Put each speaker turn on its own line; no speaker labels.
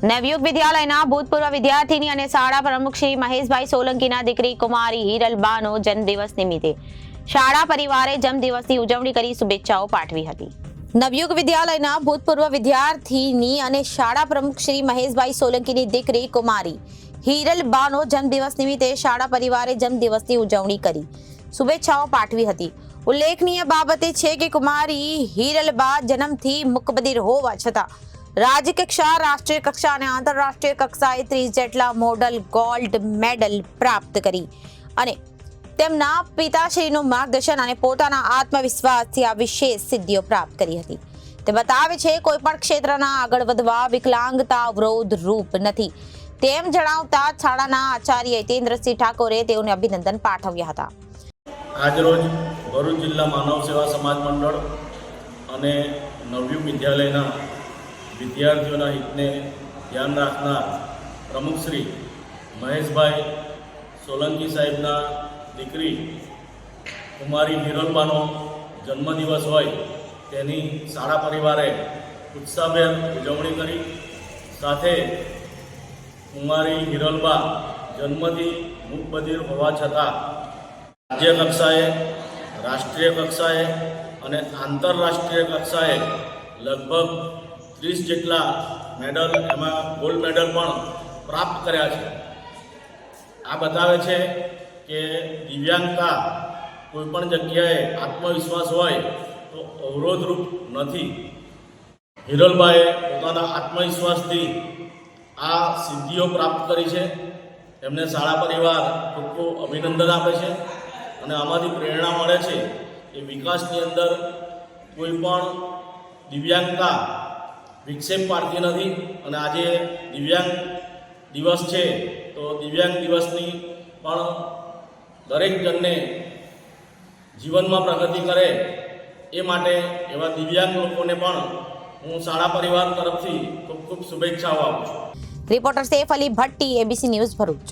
નવયુગ વિદ્યાલયના ભૂતપૂર્વ વિદ્યાર્થીની અને શાળા પ્રમુખ શ્રી મહેશભાઈ સોલંકીના દીકરી કુમારી હિરલબાનો જન્મદિવસ નિમિત્તે શાળા પરિવારે જન્મદિવસની ઉજવણી કરી શુભેચ્છાઓ પાઠવી હતી. નવયુગ વિદ્યાલયના ભૂતપૂર્વ વિદ્યાર્થીની અને શાળા પ્રમુખ શ્રી મહેશભાઈ સોલંકીની દીકરી કુમારી હિરલબાનો જન્મદિવસ નિમિત્તે શાળા પરિવારે જન્મદિવસની ઉજવણી કરી શુભેચ્છાઓ પાઠવી હતી. ઉલ્લેખનીય બાબતે છે કે કુમારી હિરલબા જન્મથી મુકબદીર હોવા છતાં રાજ્ય કક્ષા રાષ્ટ્રીય કક્ષા અને આંતરરાષ્ટ્રીય કક્ષાએ ત્રીસ જેટલા મોડલ ગોલ્ડ મેડલ પ્રાપ્ત કરી. અને તેમના પિતાશ્રીનું માર્ગદર્શન અને પોતાના આત્મવિશ્વાસથી આ વિશેષ સિદ્ધિઓ પ્રાપ્ત કરી હતી. તે બતાવે છે કોઈ પણ ક્ષેત્રના આગળ વધવા વિકલાંગતા અવરોધ રૂપ નથી. તેમ જણાવતા શાળાના આચાર્ય હિતેન્દ્રસિંહ ઠાકોરે તેઓને અભિનંદન પાઠવ્યા હતા.
આજરોજ ભરૂચ જિલ્લા માનવ સેવા સમાજ મંડળ અને નવયુગ વિદ્યાલયના વિદ્યાર્થીઓના હિતને ધ્યાન રાખનાર પ્રમુખશ્રી મહેશભાઈ સોલંકી સાહેબના દીકરી કુમારી હિરોલબાનો જન્મદિવસ હોય તેની શાળા પરિવારે ઉત્સાહભેર ઉજવણી કરી. સાથે કુમારી હિરલબા જન્મથી મુખબધિર હોવા છતાં રાજ્ય કક્ષાએ, રાષ્ટ્રીય કક્ષાએ અને આંતરરાષ્ટ્રીય કક્ષાએ લગભગ ત્રીસ જેટલા મેડલ એમાં ગોલ્ડ મેડલ પણ પ્રાપ્ત કર્યા છે. આ બતાવે છે કે દિવ્યાંગતા કોઈપણ જગ્યાએ આત્મવિશ્વાસ હોય તો અવરોધરૂપ નથી. હિરલભાઈએ પોતાના આત્મવિશ્વાસથી આ સિદ્ધિઓ પ્રાપ્ત કરી છે. એમને શાળા પરિવાર ખૂબ ખૂબ અભિનંદન આપે છે અને આમાંથી પ્રેરણા મળે છે કે વિકાસની અંદર કોઈ પણ દિવ્યાંગતા વિક્ષેપ પાડતી નથી અને આજે દિવ્યાંગ દિવસ છે, તો દિવ્યાંગ દિવસની પણ દરેક જણને જીવનમાં પ્રગતિ કરે એ માટે એવા દિવ્યાંગ લોકોને પણ હું શાળા પરિવાર તરફથી ખૂબ ખૂબ શુભેચ્છાઓ આપું છું.
Reporter Saif Ali Bhatti ABC news Bharuch.